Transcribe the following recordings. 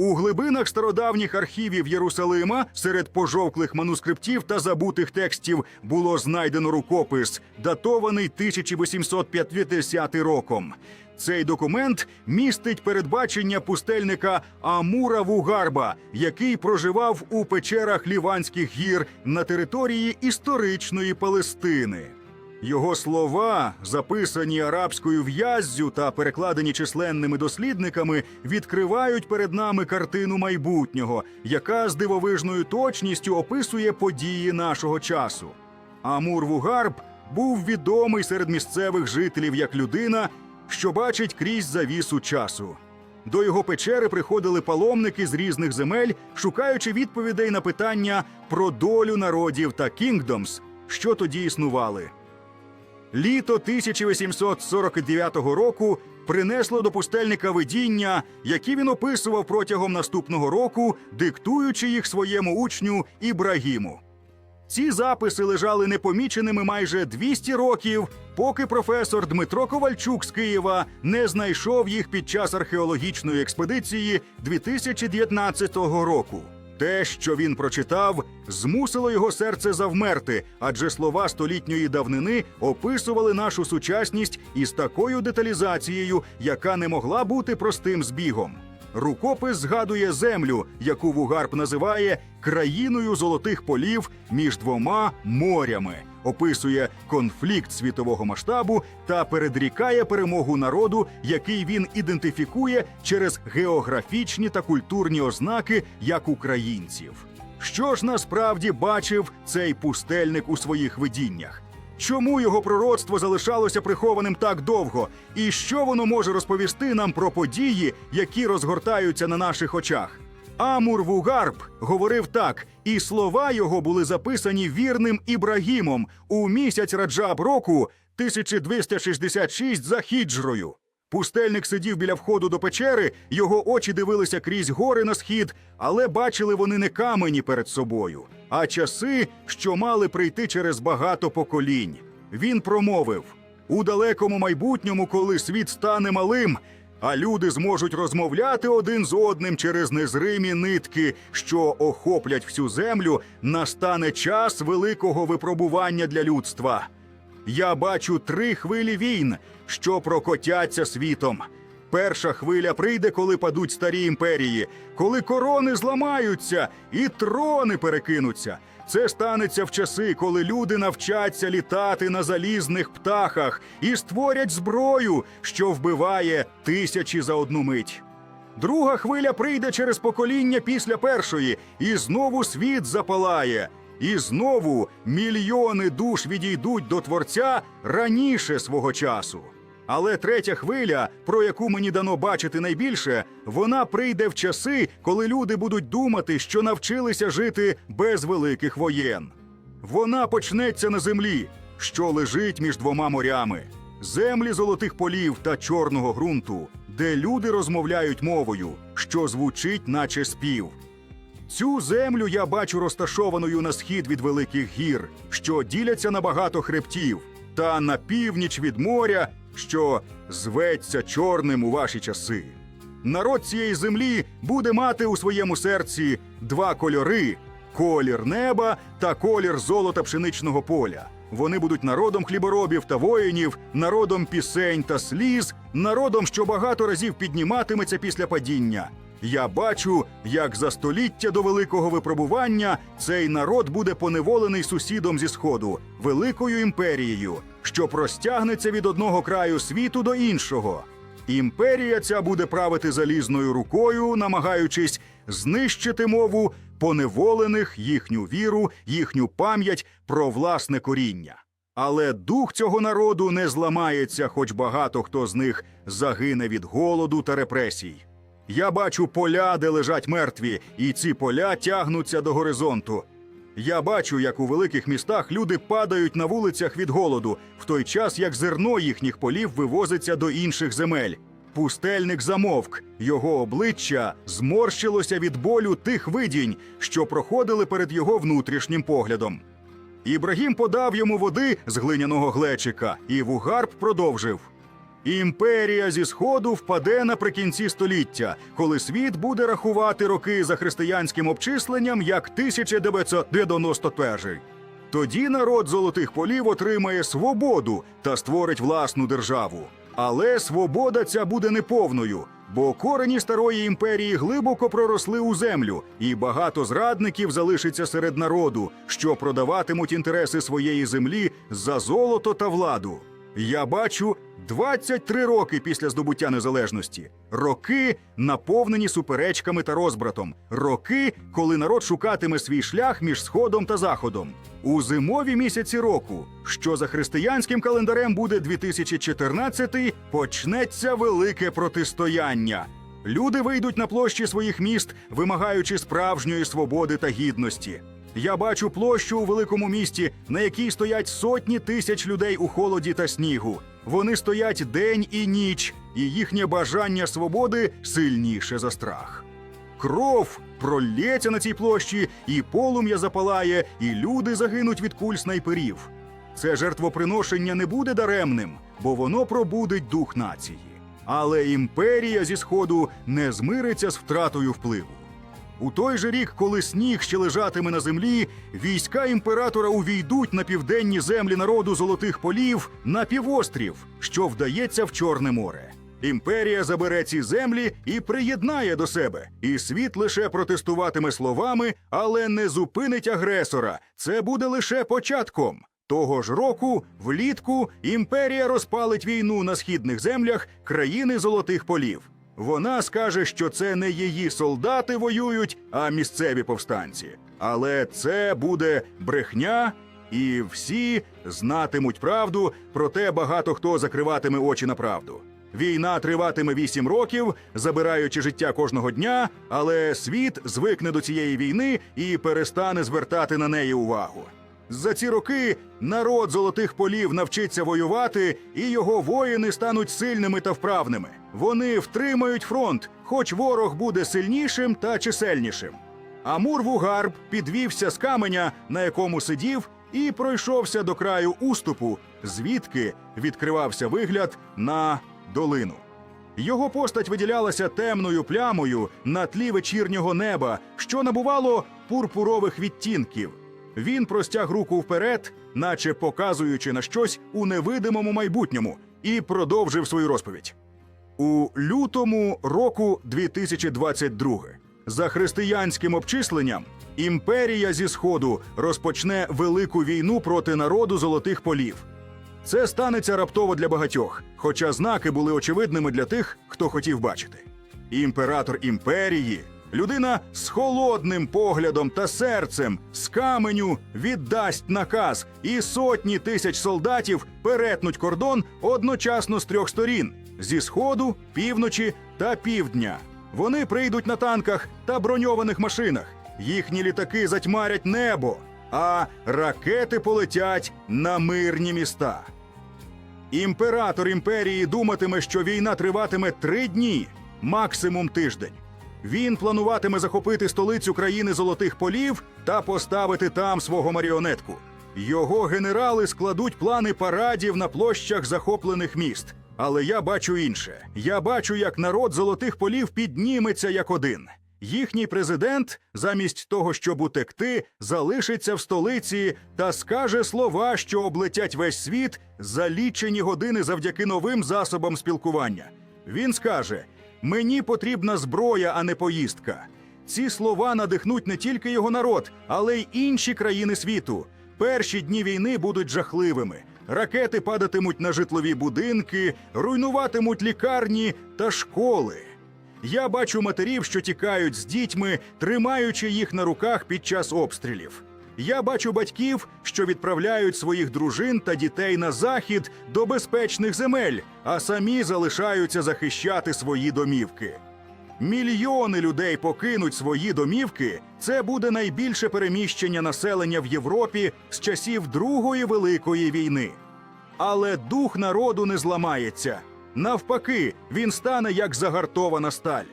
У глибинах стародавніх архівів Єрусалима серед пожовклих манускриптів та забутих текстів було знайдено рукопис, датований 1850 роком. Цей документ містить передбачення пустельника Амура Вугарба, який проживав у печерах Ліванських гір на території історичної Палестини. Його слова, записані арабською в'яззю та перекладені численними дослідниками, відкривають перед нами картину майбутнього, яка з дивовижною точністю описує події нашого часу. Амур Вугарб був відомий серед місцевих жителів як людина, що бачить крізь завісу часу. До його печери приходили паломники з різних земель, шукаючи відповідей на питання про долю народів та кінгдомс, що тоді існували. Літо 1849 року принесло до пустельника видіння, які він описував протягом наступного року, диктуючи їх своєму учню Ібрагіму. Ці записи лежали непоміченими майже 200 років, поки професор Дмитро Ковальчук з Києва не знайшов їх під час археологічної експедиції 2019 року. Те, що він прочитав, змусило його серце завмерти, адже слова столітньої давнини описували нашу сучасність із такою деталізацією, яка не могла бути простим збігом. Рукопис згадує землю, яку Вугарб називає країною золотих полів між двома морями, описує конфлікт світового масштабу та передрікає перемогу народу, який він ідентифікує через географічні та культурні ознаки як українців. Що ж насправді бачив цей пустельник у своїх видіннях? Чому його пророцтво залишалося прихованим так довго? І що воно може розповісти нам про події, які розгортаються на наших очах? Амур Вугарб говорив так, і слова його були записані вірним Ібрагімом у місяць Раджаб року 1266 за хіджрою. Пустельник сидів біля входу до печери, його очі дивилися крізь гори на схід, але бачили вони не камені перед собою, а часи, що мали прийти через багато поколінь. Він промовив: у далекому майбутньому, коли світ стане малим, а люди зможуть розмовляти один з одним через незримі нитки, що охоплять всю землю, настане час великого випробування для людства. Я бачу три хвилі війн, що прокотяться світом. Перша хвиля прийде, коли падуть старі імперії, коли корони зламаються і трони перекинуться. Це станеться в часи, коли люди навчаться літати на залізних птахах і створять зброю, що вбиває тисячі за одну мить. Друга хвиля прийде через покоління після першої, і знову світ запалає. І знову мільйони душ відійдуть до Творця раніше свого часу. Але третя хвиля, про яку мені дано бачити найбільше, вона прийде в часи, коли люди будуть думати, що навчилися жити без великих воєн. Вона почнеться на землі, що лежить між двома морями, землі золотих полів та чорного ґрунту, де люди розмовляють мовою, що звучить, наче спів. Цю землю я бачу розташованою на схід від великих гір, що діляться на багато хребтів, та на північ від моря, що зветься чорним у ваші часи. Народ цієї землі буде мати у своєму серці два кольори: колір неба та колір золота пшеничного поля. Вони будуть народом хліборобів та воїнів, народом пісень та сліз, народом, що багато разів підніматиметься після падіння. Я бачу, як за століття до великого випробування цей народ буде поневолений сусідом зі сходу, великою імперією, що простягнеться від одного краю світу до іншого. Імперія ця буде правити залізною рукою, намагаючись знищити мову поневолених, їхню віру, їхню пам'ять про власне коріння. Але дух цього народу не зламається, хоч багато хто з них загине від голоду та репресій. Я бачу поля, де лежать мертві, і ці поля тягнуться до горизонту. Я бачу, як у великих містах люди падають на вулицях від голоду, в той час як зерно їхніх полів вивозиться до інших земель. Пустельник замовк, його обличчя зморщилося від болю тих видінь, що проходили перед його внутрішнім поглядом. Ібрагім подав йому води з глиняного глечика, і Вугарб продовжив. Імперія зі сходу впаде наприкінці століття, коли світ буде рахувати роки за християнським обчисленням як 1991. Тоді народ золотих полів отримає свободу та створить власну державу. Але свобода ця буде неповною, бо корені старої імперії глибоко проросли у землю, і багато зрадників залишиться серед народу, що продаватимуть інтереси своєї землі за золото та владу. Я бачу 23 роки після здобуття незалежності. Роки наповнені суперечками та розбратом. Роки, коли народ шукатиме свій шлях між сходом та заходом. У зимові місяці року, що за християнським календарем буде 2014, почнеться велике протистояння. Люди вийдуть на площі своїх міст, вимагаючи справжньої свободи та гідності. Я бачу площу у великому місті, на якій стоять сотні тисяч людей у холоді та снігу. Вони стоять день і ніч, і їхнє бажання свободи сильніше за страх. Кров пролється на цій площі, і полум'я запалає, і люди загинуть від куль снайперів. Це жертвоприношення не буде даремним, бо воно пробудить дух нації. Але імперія зі сходу не змириться з втратою впливу. У той же рік, коли сніг ще лежатиме на землі, війська імператора увійдуть на південні землі народу золотих полів на півострів, що вдається в Чорне море. Імперія забере ці землі і приєднає до себе, і світ лише протестуватиме словами, але не зупинить агресора. Це буде лише початком. Того ж року, влітку, імперія розпалить війну на східних землях країни золотих полів. Вона скаже, що це не її солдати воюють, а місцеві повстанці. Але це буде брехня, і всі знатимуть правду, проте багато хто закриватиме очі на правду. Війна триватиме вісім років, забираючи життя кожного дня, але світ звикне до цієї війни і перестане звертати на неї увагу. За ці роки народ золотих полів навчиться воювати, і його воїни стануть сильними та вправними. Вони втримають фронт, хоч ворог буде сильнішим та чисельнішим. Амур Вугарб підвівся з каменя, на якому сидів, і пройшовся до краю уступу, звідки відкривався вигляд на долину. Його постать виділялася темною плямою на тлі вечірнього неба, що набувало пурпурових відтінків. Він простяг руку вперед, наче показуючи на щось у невидимому майбутньому, і продовжив свою розповідь. У лютому року 2022 за християнським обчисленням імперія зі сходу розпочне велику війну проти народу золотих полів. Це станеться раптово для багатьох, хоча знаки були очевидними для тих, хто хотів бачити. Імператор імперії, людина з холодним поглядом та серцем, з каменю віддасть наказ, і сотні тисяч солдатів перетнуть кордон одночасно з трьох сторін зі сходу, півночі та півдня. Вони прийдуть на танках та броньованих машинах. Їхні літаки затьмарять небо, а ракети полетять на мирні міста. Імператор імперії думатиме, що війна триватиме три дні, максимум тиждень. Він плануватиме захопити столицю країни золотих полів та поставити там свого маріонетку. Його генерали складуть плани парадів на площах захоплених міст. Але я бачу інше. Я бачу, як народ золотих полів підніметься як один. Їхній президент, замість того, щоб утекти, залишиться в столиці та скаже слова, що облетять весь світ за лічені години завдяки новим засобам спілкування. Він скаже: Мені потрібна зброя, а не поїздка. Ці слова надихнуть не тільки його народ, але й інші країни світу. Перші дні війни будуть жахливими. Ракети падатимуть на житлові будинки, руйнуватимуть лікарні та школи. Я бачу матерів, що тікають з дітьми, тримаючи їх на руках під час обстрілів. Я бачу батьків, що відправляють своїх дружин та дітей на захід до безпечних земель, а самі залишаються захищати свої домівки. Мільйони людей покинуть свої домівки. Це буде найбільше переміщення населення в Європі з часів Другої великої війни. Але дух народу не зламається. Навпаки, він стане як загартована сталь.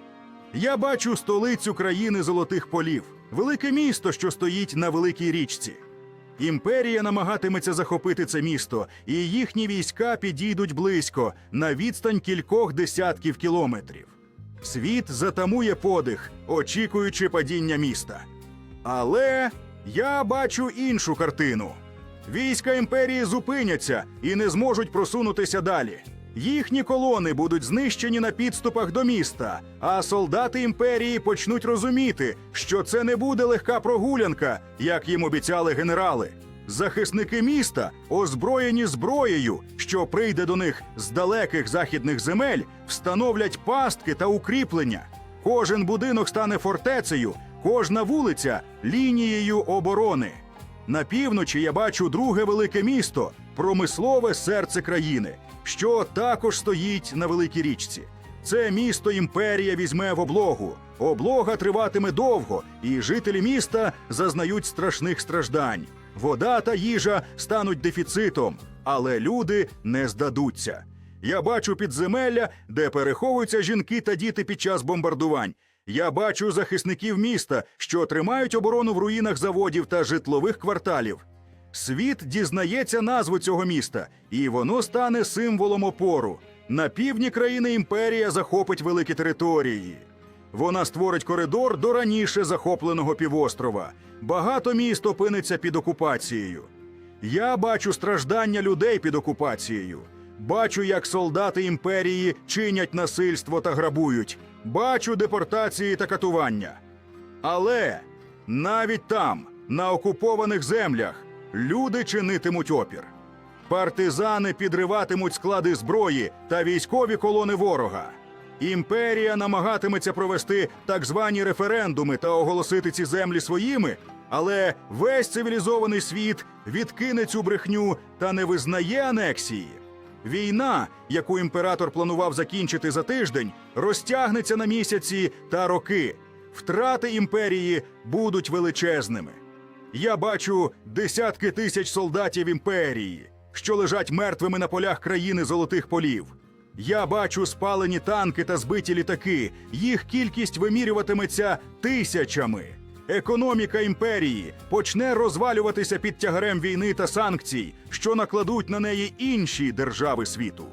Я бачу столицю країни золотих полів, велике місто, що стоїть на великій річці. Імперія намагатиметься захопити це місто, і їхні війська підійдуть близько на відстань кількох десятків кілометрів. Світ затамує подих, очікуючи падіння міста. Але я бачу іншу картину. Війська імперії зупиняться і не зможуть просунутися далі. Їхні колони будуть знищені на підступах до міста, а солдати імперії почнуть розуміти, що це не буде легка прогулянка, як їм обіцяли генерали. Захисники міста, озброєні зброєю, що прийде до них з далеких західних земель, встановлять пастки та укріплення. Кожен будинок стане фортецею, кожна вулиця лінією оборони. На півночі я бачу друге велике місто, промислове серце країни, що також стоїть на великій річці. Це місто імперія візьме в облогу. Облога триватиме довго, і жителі міста зазнають страшних страждань. Вода та їжа стануть дефіцитом, але люди не здадуться. Я бачу підземелля, де переховуються жінки та діти під час бомбардувань. Я бачу захисників міста, що тримають оборону в руїнах заводів та житлових кварталів. Світ дізнається назву цього міста, і воно стане символом опору. На півдні країни імперія захопить великі території. Вона створить коридор до раніше захопленого півострова. Багато міст опиниться під окупацією. Я бачу страждання людей під окупацією. Бачу, як солдати імперії чинять насильство та грабують. Бачу депортації та катування. Але навіть там, на окупованих землях, люди чинитимуть опір. Партизани підриватимуть склади зброї та військові колони ворога. Імперія намагатиметься провести так звані референдуми та оголосити ці землі своїми, але весь цивілізований світ відкине цю брехню та не визнає анексії. Війна, яку імператор планував закінчити за тиждень, розтягнеться на місяці та роки. Втрати імперії будуть величезними. Я бачу десятки тисяч солдатів імперії, що лежать мертвими на полях країни золотих полів. Я бачу спалені танки та збиті літаки. Їх кількість вимірюватиметься тисячами. Економіка імперії почне розвалюватися під тягарем війни та санкцій, що накладуть на неї інші держави світу.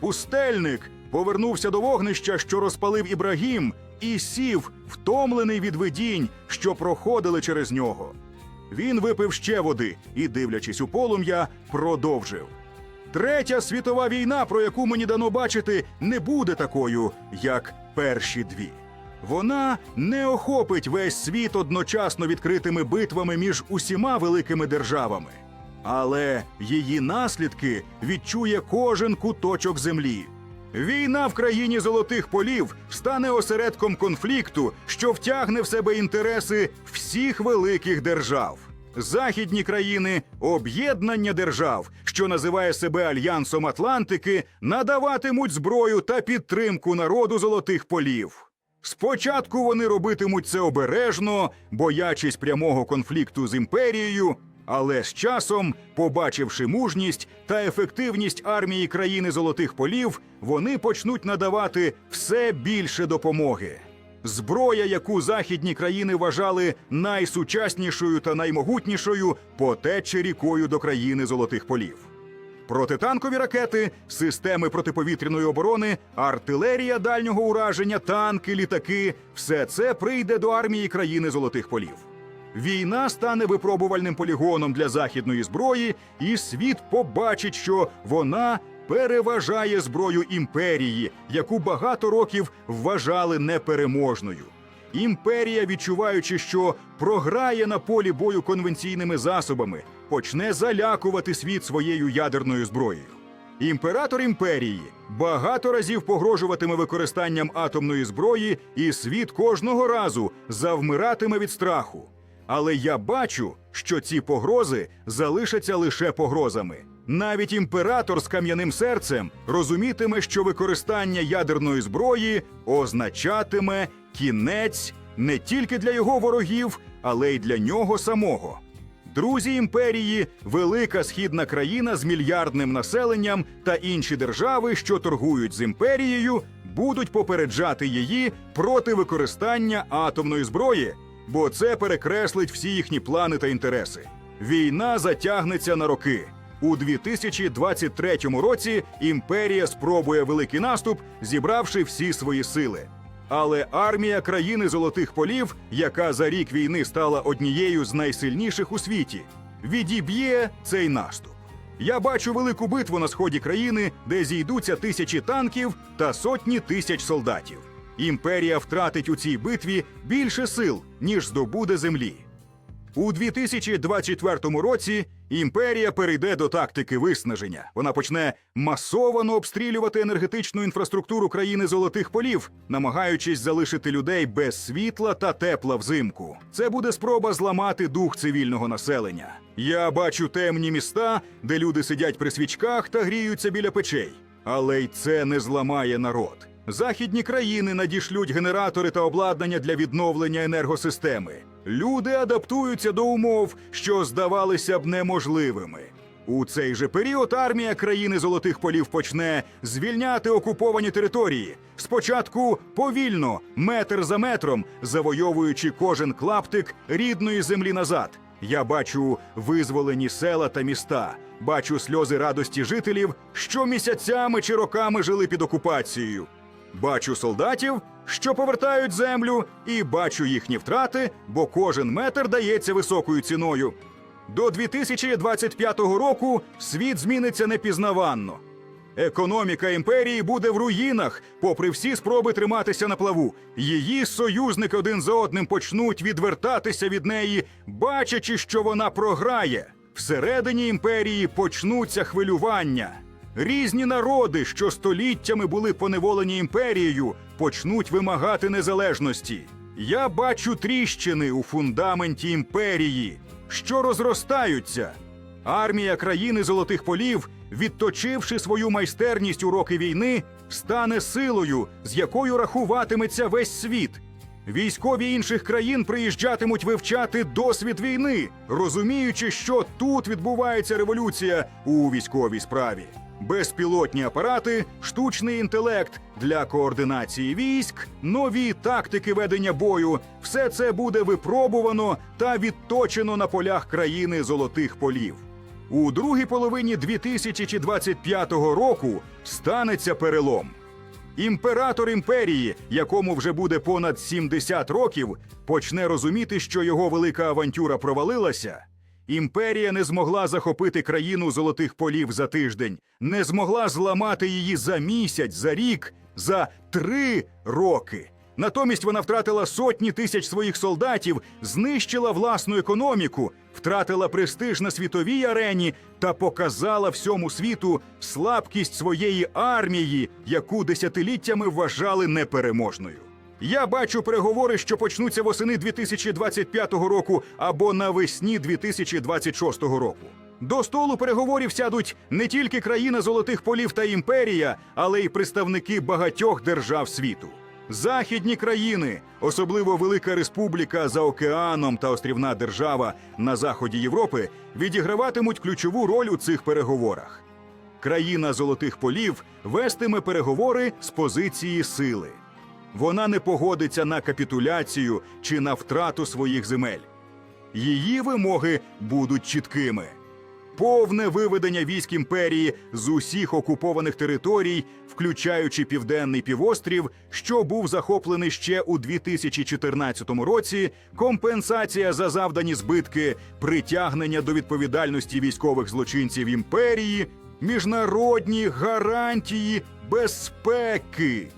Пустельник повернувся до вогнища, що розпалив Ібрагім, і сів, втомлений від видінь, що проходили через нього. Він випив ще води і, дивлячись у полум'я, продовжив. Третя світова війна, про яку мені дано бачити, не буде такою, як перші дві. Вона не охопить весь світ одночасно відкритими битвами між усіма великими державами. Але її наслідки відчує кожен куточок землі. Війна в країні золотих полів стане осередком конфлікту, що втягне в себе інтереси всіх великих держав. Західні країни, об'єднання держав, що називає себе Альянсом Атлантики, надаватимуть зброю та підтримку народу золотих полів. Спочатку вони робитимуть це обережно, боячись прямого конфлікту з імперією, але з часом, побачивши мужність та ефективність армії країни золотих полів, вони почнуть надавати все більше допомоги. Зброя, яку західні країни вважали найсучаснішою та наймогутнішою, потече рікою до країни золотих полів. Протитанкові ракети, системи протиповітряної оборони, артилерія дальнього ураження, танки, літаки все це прийде до армії країни золотих полів. Війна стане випробувальним полігоном для західної зброї, і світ побачить, що вона переважає зброю імперії, яку багато років вважали непереможною. Імперія, відчуваючи, що програє на полі бою конвенційними засобами, почне залякувати світ своєю ядерною зброєю. Імператор імперії багато разів погрожуватиме використанням атомної зброї, і світ кожного разу завмиратиме від страху. Але я бачу, що ці погрози залишаться лише погрозами. Навіть імператор з кам'яним серцем розумітиме, що використання ядерної зброї означатиме кінець не тільки для його ворогів, але й для нього самого. Друзі імперії, велика східна країна з мільярдним населенням та інші держави, що торгують з імперією, будуть попереджати її проти використання атомної зброї, бо це перекреслить всі їхні плани та інтереси. Війна затягнеться на роки. У 2023 році імперія спробує великий наступ, зібравши всі свої сили. Але армія країни золотих полів, яка за рік війни стала однією з найсильніших у світі, відіб'є цей наступ. Я бачу велику битву на сході країни, де зійдуться тисячі танків та сотні тисяч солдатів. Імперія втратить у цій битві більше сил, ніж здобуде землі. У 2024 році імперія перейде до тактики виснаження. Вона почне масовано обстрілювати енергетичну інфраструктуру країни золотих полів, намагаючись залишити людей без світла та тепла взимку. Це буде спроба зламати дух цивільного населення. Я бачу темні міста, де люди сидять при свічках та гріються біля печей. Але й це не зламає народ. Західні країни надішлють генератори та обладнання для відновлення енергосистеми. Люди адаптуються до умов, що здавалися б неможливими. У цей же період армія країни золотих полів почне звільняти окуповані території. Спочатку повільно, метр за метром, завойовуючи кожен клаптик рідної землі назад. Я бачу визволені села та міста, бачу сльози радості жителів, що місяцями чи роками жили під окупацією. Бачу солдатів, що повертають землю, і бачу їхні втрати, бо кожен метр дається високою ціною. До 2025 року світ зміниться непізнаванно. Економіка імперії буде в руїнах, попри всі спроби триматися на плаву. Її союзники один за одним почнуть відвертатися від неї, бачачи, що вона програє. Всередині імперії почнуться хвилювання. Різні народи, що століттями були поневолені імперією, почнуть вимагати незалежності. Я бачу тріщини у фундаменті імперії, що розростаються. Армія країни золотих полів, відточивши свою майстерність у роки війни, стане силою, з якою рахуватиметься весь світ. Військові інших країн приїжджатимуть вивчати досвід війни, розуміючи, що тут відбувається революція у військовій справі. Безпілотні апарати, штучний інтелект для координації військ, нові тактики ведення бою все це буде випробувано та відточено на полях країни золотих полів. У другій половині 2025 року станеться перелом. Імператор імперії, якому вже буде понад 70 років, почне розуміти, що його велика авантюра провалилася. Імперія не змогла захопити країну золотих полів за тиждень, не змогла зламати її за місяць, за рік, за три роки. Натомість вона втратила сотні тисяч своїх солдатів, знищила власну економіку, втратила престиж на світовій арені та показала всьому світу слабкість своєї армії, яку десятиліттями вважали непереможною. Я бачу переговори, що почнуться восени 2025 року або навесні 2026 року. До столу переговорів сядуть не тільки країна золотих полів та імперія, але й представники багатьох держав світу. Західні країни, особливо Велика Республіка за океаном та острівна держава на заході Європи, відіграватимуть ключову роль у цих переговорах. Країна золотих полів вестиме переговори з позиції сили. Вона не погодиться на капітуляцію чи на втрату своїх земель. Її вимоги будуть чіткими. Повне виведення військ імперії з усіх окупованих територій, включаючи південний півострів, що був захоплений ще у 2014 році, компенсація за завдані збитки, притягнення до відповідальності військових злочинців імперії, міжнародні гарантії безпеки.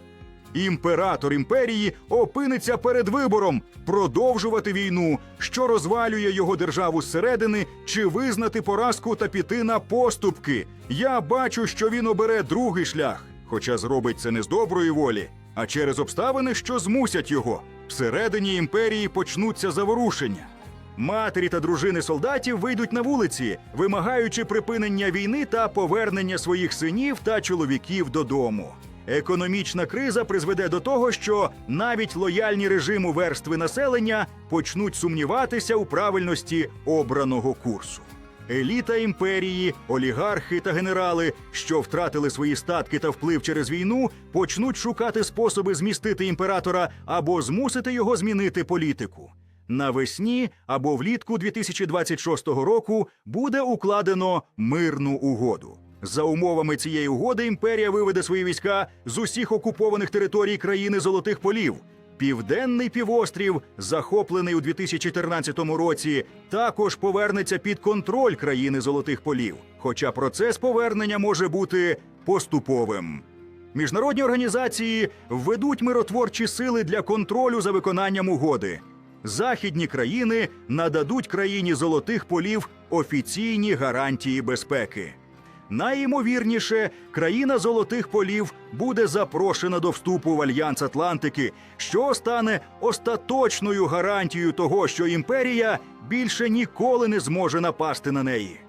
Імператор імперії опиниться перед вибором продовжувати війну, що розвалює його державу зсередини, чи визнати поразку та піти на поступки. Я бачу, що він обере другий шлях, хоча зробить це не з доброї волі, а через обставини, що змусять його. Всередині імперії почнуться заворушення. Матері та дружини солдатів вийдуть на вулиці, вимагаючи припинення війни та повернення своїх синів та чоловіків додому. Економічна криза призведе до того, що навіть лояльні режиму верстви населення почнуть сумніватися у правильності обраного курсу. Еліта імперії, олігархи та генерали, що втратили свої статки та вплив через війну, почнуть шукати способи змістити імператора або змусити його змінити політику. навесні або влітку 2026 року буде укладено мирну угоду. За умовами цієї угоди імперія виведе свої війська з усіх окупованих територій країни Золотих Полів. Південний півострів, захоплений у 2014 році, також повернеться під контроль країни Золотих Полів. Хоча процес повернення може бути поступовим. Міжнародні організації введуть миротворчі сили для контролю за виконанням угоди. Західні країни нададуть країні золотих полів офіційні гарантії безпеки. Найімовірніше, країна золотих полів буде запрошена до вступу в Альянс Атлантики, що стане остаточною гарантією того, що імперія більше ніколи не зможе напасти на неї.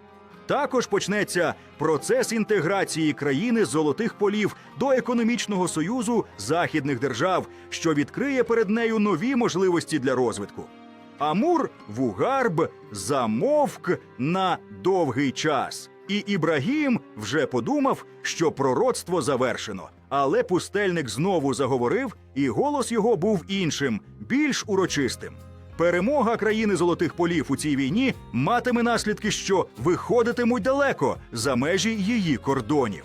Також почнеться процес інтеграції країни з золотих полів до економічного союзу західних держав, що відкриє перед нею нові можливості для розвитку. Амур Вугарб замовк на довгий час, і Ібрагім вже подумав, що пророцтво завершено. Але пустельник знову заговорив, і голос його був іншим, більш урочистим. Перемога країни золотих полів у цій війні матиме наслідки, що виходитимуть далеко за межі її кордонів.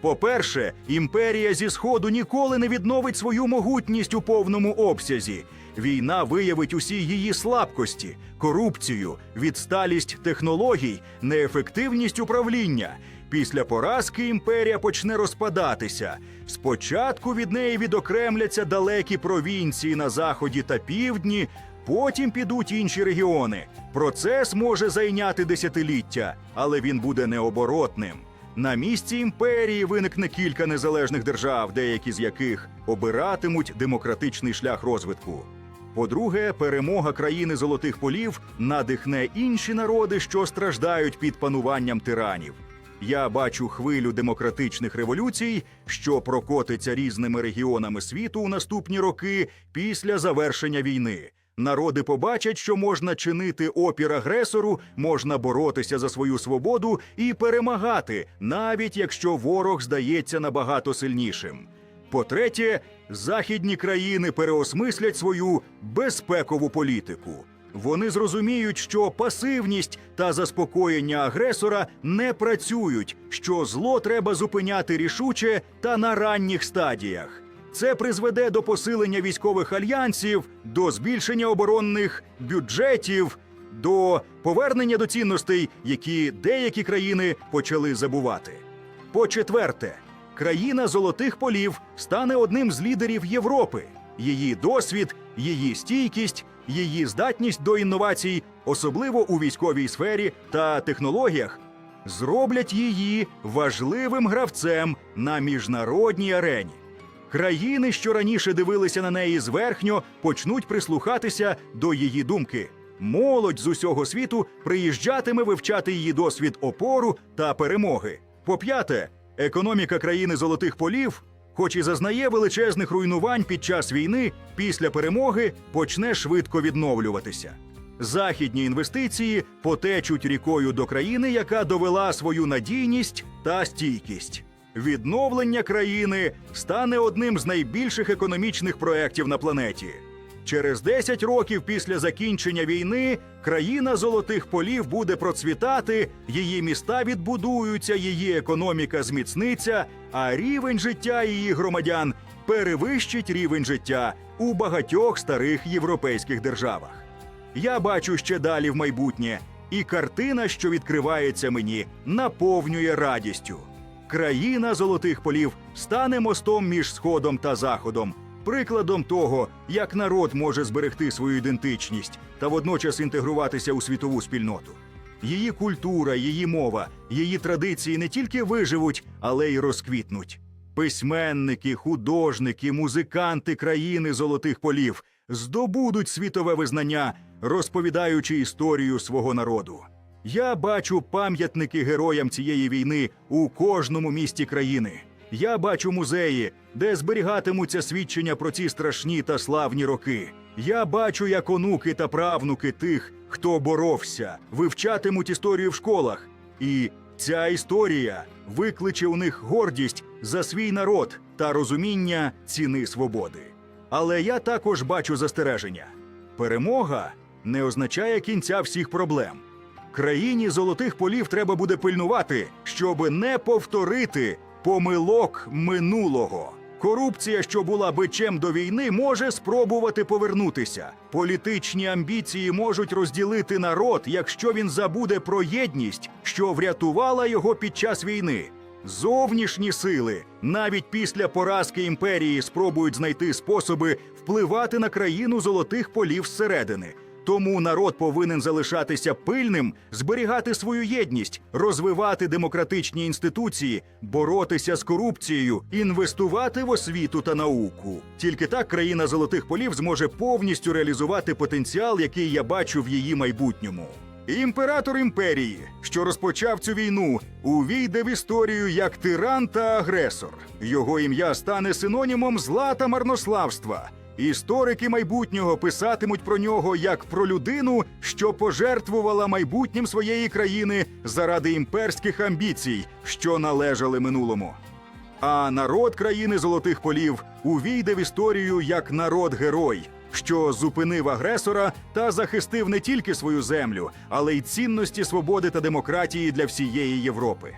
По-перше, імперія зі сходу ніколи не відновить свою могутність у повному обсязі. Війна виявить усі її слабкості, корупцію, відсталість технологій, неефективність управління. Після поразки імперія почне розпадатися. Спочатку від неї відокремляться далекі провінції на заході та півдні, потім підуть інші регіони. Процес може зайняти десятиліття, але він буде необоротним. На місці імперії виникне кілька незалежних держав, деякі з яких обиратимуть демократичний шлях розвитку. По-друге, перемога країни золотих полів надихне інші народи, що страждають під пануванням тиранів. Я бачу хвилю демократичних революцій, що прокотиться різними регіонами світу у наступні роки після завершення війни. Народи побачать, що можна чинити опір агресору, можна боротися за свою свободу і перемагати, навіть якщо ворог здається набагато сильнішим. По-третє, західні країни переосмислять свою безпекову політику. Вони зрозуміють, що пасивність та заспокоєння агресора не працюють, що зло треба зупиняти рішуче та на ранніх стадіях. Це призведе до посилення військових альянсів, до збільшення оборонних бюджетів, до повернення до цінностей, які деякі країни почали забувати. По-четверте, країна золотих полів стане одним з лідерів Європи. Її досвід, її стійкість, її здатність до інновацій, особливо у військовій сфері та технологіях, зроблять її важливим гравцем на міжнародній арені. Країни, що раніше дивилися на неї зверхньо, почнуть прислухатися до її думки. Молодь з усього світу приїжджатиме вивчати її досвід опору та перемоги. По-п'яте, економіка країни золотих полів, хоч і зазнає величезних руйнувань під час війни, після перемоги почне швидко відновлюватися. Західні інвестиції потечуть рікою до країни, яка довела свою надійність та стійкість. Відновлення країни стане одним з найбільших економічних проєктів на планеті. Через 10 років після закінчення війни країна золотих полів буде процвітати, її міста відбудуються, її економіка зміцниться, а рівень життя її громадян перевищить рівень життя у багатьох старих європейських державах. Я бачу ще далі в майбутнє, і картина, що відкривається мені, наповнює радістю. Країна золотих полів стане мостом між сходом та заходом, прикладом того, як народ може зберегти свою ідентичність та водночас інтегруватися у світову спільноту. Її культура, її мова, її традиції не тільки виживуть, але й розквітнуть. Письменники, художники, музиканти країни золотих полів здобудуть світове визнання, розповідаючи історію свого народу. Я бачу пам'ятники героям цієї війни у кожному місті країни. Я бачу музеї, де зберігатимуться свідчення про ці страшні та славні роки. Я бачу, як онуки та правнуки тих, хто боровся, вивчатимуть історію в школах. І ця історія викличе у них гордість за свій народ та розуміння ціни свободи. Але я також бачу застереження. Перемога не означає кінця всіх проблем. Країні золотих полів треба буде пильнувати, щоб не повторити помилок минулого. Корупція, що була бичем до війни, може спробувати повернутися. Політичні амбіції можуть розділити народ, якщо він забуде про єдність, що врятувала його під час війни. Зовнішні сили навіть після поразки імперії спробують знайти способи впливати на країну золотих полів зсередини. Тому народ повинен залишатися пильним, зберігати свою єдність, розвивати демократичні інституції, боротися з корупцією, інвестувати в освіту та науку. Тільки так країна золотих полів зможе повністю реалізувати потенціал, який я бачу в її майбутньому. Імператор імперії, що розпочав цю війну, увійде в історію як тиран та агресор. Його ім'я стане синонімом зла та марнославства. Історики майбутнього писатимуть про нього як про людину, що пожертвувала майбутнім своєї країни заради імперських амбіцій, що належали минулому. А народ країни золотих полів увійде в історію як народ-герой, що зупинив агресора та захистив не тільки свою землю, але й цінності свободи та демократії для всієї Європи.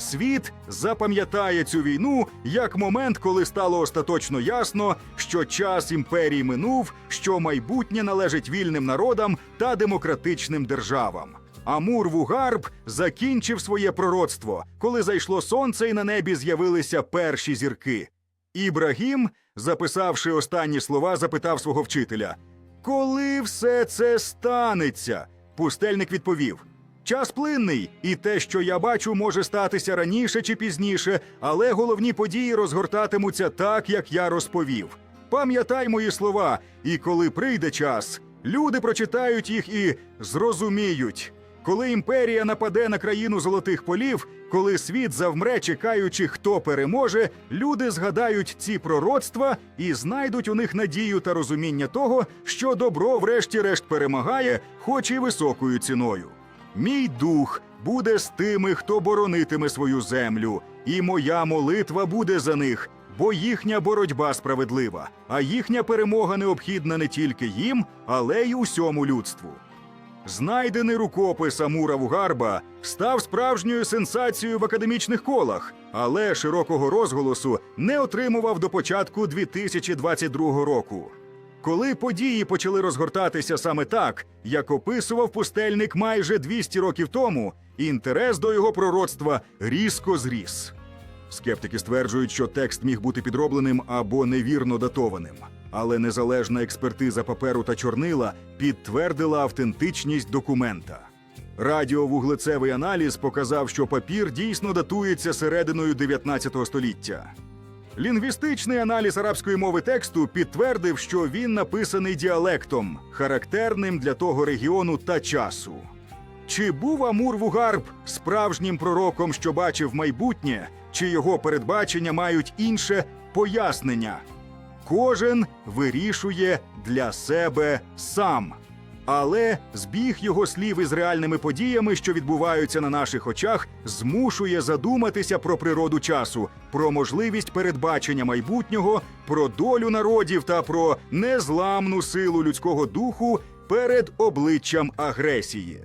Світ запам'ятає цю війну як момент, коли стало остаточно ясно, що час імперії минув, що майбутнє належить вільним народам та демократичним державам. Амур Вугарб закінчив своє пророцтво, коли зайшло сонце і на небі з'явилися перші зірки. Ібрагім, записавши останні слова, запитав свого вчителя: Коли все це станеться? Пустельник відповів: Час плинний, і те, що я бачу, може статися раніше чи пізніше, але головні події розгортатимуться так, як я розповів. Пам'ятай мої слова, і коли прийде час, люди прочитають їх і зрозуміють. Коли імперія нападе на країну золотих полів, коли світ завмре, чекаючи, хто переможе, люди згадають ці пророцтва і знайдуть у них надію та розуміння того, що добро, врешті-решт, перемагає, хоч і високою ціною. Мій дух буде з тими, хто боронитиме свою землю, і моя молитва буде за них, бо їхня боротьба справедлива, а їхня перемога необхідна не тільки їм, але й усьому людству. Знайдений рукопис Амура Вугарба став справжньою сенсацією в академічних колах, але широкого розголосу не отримував до початку 2022 року. Коли події почали розгортатися саме так, як описував пустельник майже 200 років тому, інтерес до його пророцтва різко зріс. Скептики стверджують, що текст міг бути підробленим або невірно датованим. Але незалежна експертиза паперу та чорнила підтвердила автентичність документа. Радіовуглецевий аналіз показав, що папір дійсно датується серединою 19 століття. Лінгвістичний аналіз арабської мови тексту підтвердив, що він написаний діалектом, характерним для того регіону та часу. Чи був Амур Вугарб справжнім пророком, що бачив майбутнє, чи його передбачення мають інше пояснення? Кожен вирішує для себе сам. Але збіг його слів із реальними подіями, що відбуваються на наших очах, змушує задуматися про природу часу, про можливість передбачення майбутнього, про долю народів та про незламну силу людського духу перед обличчям агресії.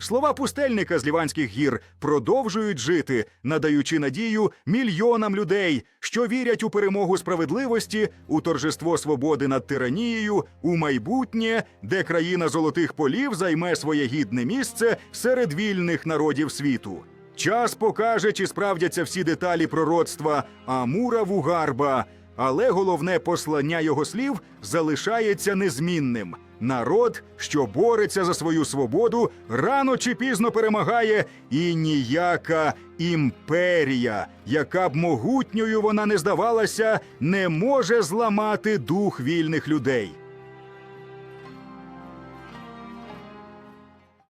Слова пустельника з Ліванських гір продовжують жити, надаючи надію мільйонам людей, що вірять у перемогу справедливості, у торжество свободи над тиранією, у майбутнє, де країна золотих полів займе своє гідне місце серед вільних народів світу. Час покаже, чи справдяться всі деталі пророцтва Амура Вугарба, але головне послання його слів залишається незмінним. Народ, що бореться за свою свободу, рано чи пізно перемагає, і ніяка імперія, яка б могутньою вона не здавалася, не може зламати дух вільних людей.